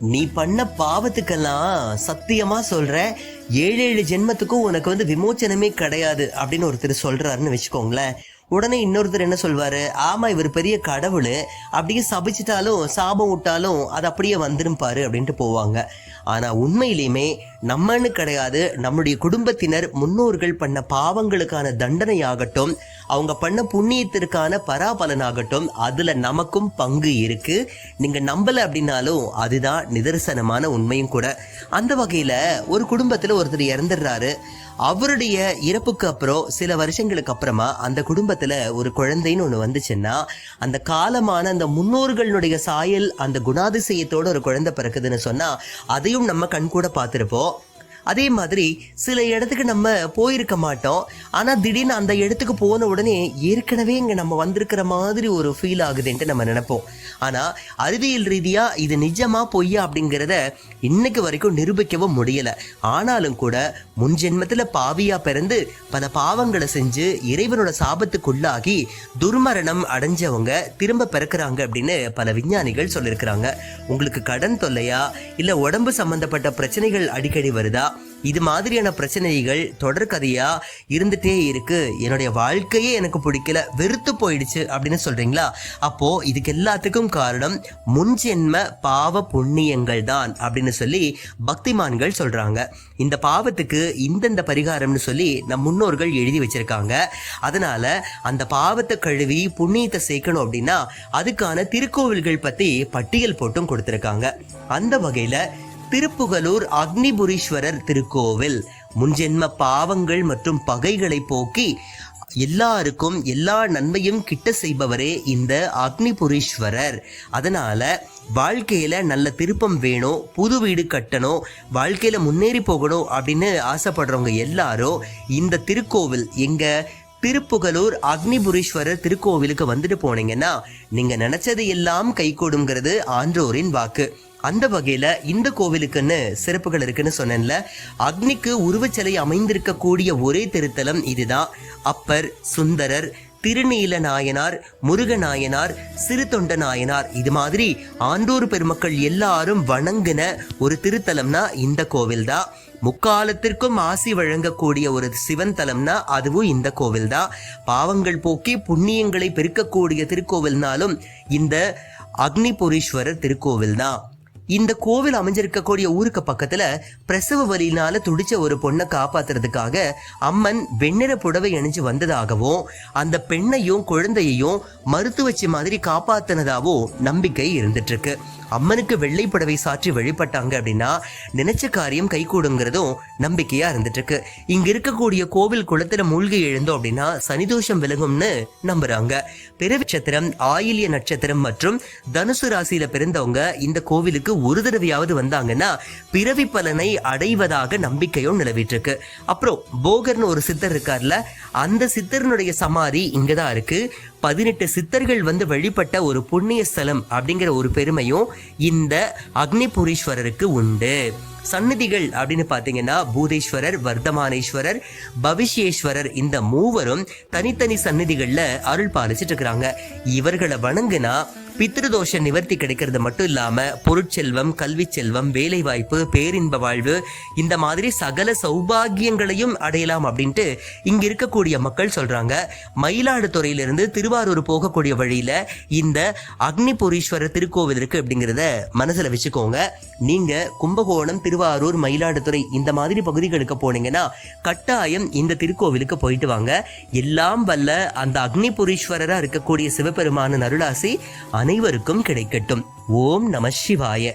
நீ பண்ண பாவத்துக்கெல்லாம் சத்தியமா சொல்ற. ஏழு ஏழு ஜென்மத்துக்கும் உனக்கு வந்து விமோச்சனமே கிடையாது அப்படின்னு ஒருத்தர் சொல்றாருன்னு வச்சுக்கோங்களேன். உடனே இன்னொருத்தர் என்ன சொல்வாரு? ஆமா இவர் பெரிய கடவுள். அப்படியே சபிச்சிட்டாலும் சாபம் விட்டாலும் அது அப்படியே வந்துருப்பாரு அப்படின்ட்டு போவாங்க. ஆனா உண்மையிலையுமே நம்மன்னு கிடையாது. நம்முடைய குடும்பத்தினர் முன்னோர்கள் பண்ண பாவங்களுக்கான தண்டனையாகட்டும் அவங்க பண்ண புண்ணியத்திற்கான பராபலனாகட்டும் அதுல நமக்கும் பங்கு இருக்கு. நீங்க நம்பல அப்படின்னாலும் அதுதான் நிதர்சனமான உண்மையும் கூட. அந்த வகையில ஒரு குடும்பத்துல ஒருத்தர் இறந்துடுறாரு. அவருடைய இறப்புக்கு அப்புறம் சில வருஷங்களுக்கு அப்புறமா அந்த குடும்பத்துல ஒரு குழந்தைன்னு ஒண்ணு வந்துச்சுன்னா அந்த காலமான அந்த முன்னோர்களுடைய சாயல் அந்த குணாதிசயத்தோட ஒரு குழந்தை பிறக்குதுன்னு சொன்னா அதையும் நம்ம கண்கூட பார்த்திருப்போம். அதே மாதிரி சில இடத்துக்கு நம்ம போயிருக்க மாட்டோம். ஆனால் திடீர்னு அந்த இடத்துக்கு போன உடனே ஏற்கனவே இங்கே நம்ம வந்திருக்கிற மாதிரி ஒரு ஃபீல் ஆகுதுன்ட்டு நம்ம நினைப்போம். ஆனால் அறிவியல் ரீதியாக இது நிஜமா பொய்யா அப்படிங்கிறத இன்னைக்கு வரைக்கும் நிரூபிக்கவும் முடியலை. ஆனாலும் கூட முன் ஜென்மத்தில் பாவியாக பிறந்து பல பாவங்களை செஞ்சு இறைவனோட சாபத்துக்குள்ளாகி துர்மரணம் அடைஞ்சவங்க திரும்ப பிறக்கிறாங்க அப்படின்னு பல விஞ்ஞானிகள் சொல்லியிருக்கிறாங்க. உங்களுக்கு கடன் தொல்லையா? இல்லை உடம்பு சம்மந்தப்பட்ட பிரச்சனைகள் அடிக்கடி வருதா? இது மாதிரியான பிரச்சனைகள் தொடர்கதையா இருந்துட்டே இருக்கு. என்னுடைய வாழ்க்கையே எனக்கு பிடிக்கல வெறுத்து போயிடுச்சு அப்படின்னு சொல்றீங்களா? அப்போ இதுக்கு எல்லாத்துக்கும் காரணம் முன்ஜென்ம பாவ புண்ணியங்கள் தான் அப்படின்னு சொல்லி பக்திமான்கள் சொல்றாங்க. இந்த பாவத்துக்கு இந்தந்த பரிகாரம்னு சொல்லி நம் முன்னோர்கள் எழுதி வச்சிருக்காங்க. அதனால அந்த பாவத்தை கழுவி புண்ணியத்தை சேர்க்கணும் அப்படின்னா அதுக்கான திருக்கோவில்கள் பத்தி பட்டியல் போட்டும் கொடுத்துருக்காங்க. அந்த வகையில திருப்புகலூர் அக்னிபுரீஸ்வரர் திருக்கோவில். முன்ஜென்ம பாவங்கள் மற்றும் பகைகளை போக்கி எல்லாருக்கும் எல்லா நன்மையும் கிட்ட செய்பவரே இந்த அக்னிபுரீஸ்வரர். அதனால வாழ்க்கையில நல்ல திருப்பம் வேணும் புது வீடு கட்டணும் வாழ்க்கையில முன்னேறி போகணும் அப்படின்னு ஆசைப்படுறவங்க எல்லாரும் இந்த திருக்கோவில் எங்க திருப்புகலூர் அக்னிபுரீஸ்வரர் திருக்கோவிலுக்கு வந்துட்டு போனீங்கன்னா நீங்க நினைச்சது எல்லாம் கைகூடுங்கிறது ஆன்றோரின் வாக்கு. அந்த வகையில் இந்த கோவிலுக்குன்னு சிறப்புகள் இருக்குன்னு சொன்னேன்ல. அக்னிக்கு உருவச்சிலை அமைந்திருக்கக்கூடிய ஒரே திருத்தலம் இதுதான். அப்பர் சுந்தரர் திருநீல நாயனார் முருக நாயனார் சிறு தொண்ட நாயனார். இது மாதிரி ஆண்டோர் பெருமக்கள் எல்லாரும் வணங்கின ஒரு திருத்தலம்னா இந்த கோவில் தான் முக்காலத்திற்கும் ஆசி வழங்கக்கூடிய ஒரு சிவன் தலம்னா அதுவும் இந்த கோவில் தான் பாவங்கள் போக்கி புண்ணியங்களை பெருக்கக்கூடிய திருக்கோவில்னாலும் இந்த அக்னிபுரீஸ்வரர் திருக்கோவில் தான் இந்த கோவில் அமைஞ்சிருக்கக்கூடிய ஊருக்கு பக்கத்துல பிரசவ வலியினால துடிச்ச ஒரு பொண்ணை காப்பாத்துறதுக்காக அம்மன் வெண்ணிற புடவை அணிஞ்சு வந்ததாகவும் அந்த பெண்ணையும் குழந்தையையும் மருத்துவச்சி மாதிரி காப்பாத்தினதாவும் நம்பிக்கை இருந்துட்டு இருக்கு. அம்மனுக்கு வெள்ளை புடவை சாற்றி வழிபட்டாங்க அப்படின்னா நினைச்ச காரியம் கைகூடுங்கிறதும் நம்பிக்கையா இருந்துட்டு இருக்கு இங்க இருக்கக்கூடிய கோவில் குளத்துல மூழ்கி எழுந்தோம் அப்படின்னா சனிதோஷம் விலகும்னு நம்புறாங்க. பிறவி நட்சத்திரம் நட்சத்திரம் மற்றும் தனுசு ராசியில பிறந்தவங்க இந்த கோவிலுக்கு ஒரு தடவையாவது வந்தாங்கன்னா பிறவி பலனை அடைவதாக நம்பிக்கையும் நிலவிட்டு இருக்கு அப்புறம் போகர்னு ஒரு சித்தர் இருக்கார்ல அந்த சித்தரனுடைய சமாதி இங்கதான் இருக்கு. பதினெட்டு சித்தர்கள் வந்து வழிபட்ட ஒரு புண்ணிய ஸ்தலம் அப்படிங்கிற ஒரு பெருமையும் இந்த அக்னிபுரீஸ்வரருக்கு உண்டு. சந்நிதிகள் அப்படின்னு பார்த்தீங்கன்னா பூதேஸ்வரர் வர்த்தமானேஸ்வரர் பவிஷ்யேஸ்வரர் இந்த மூவரும் தனித்தனி சந்நிதிகள்ல அருள் பாலிச்சிட்டு இருக்கிறாங்க. இவர்களை வணங்குனா பித்ருதோஷ நிவர்த்தி கிடைக்கிறது மட்டும் இல்லாமல் பொருட்செல்வம் கல்வி செல்வம் வேலை வாய்ப்பு பேரின்ப வாழ்வு இந்த மாதிரி சகல சௌபாகியங்களையும் அடையலாம் அப்படின்ட்டு இங்க இருக்கக்கூடிய மக்கள் சொல்றாங்க. மயிலாடுதுறையிலிருந்து திருவாரூர் போகக்கூடிய வழியில இந்த அக்னிபுரீஸ்வரர் திருக்கோவில் இருக்கு அப்படிங்கிறத மனசுல வச்சுக்கோங்க. நீங்க கும்பகோணம் திருவாரூர் மயிலாடுதுறை இந்த மாதிரி பகுதிகளுக்கு போனீங்கன்னா கட்டாயம் இந்த திருக்கோவிலுக்கு போயிட்டு வாங்க. எல்லாம் வல்ல அந்த அக்னிபுரீஸ்வரராக இருக்கக்கூடிய சிவபெருமான நருளாசி அனைவருக்கும் கிடைக்கட்டும். ஓம் நம சிவாய.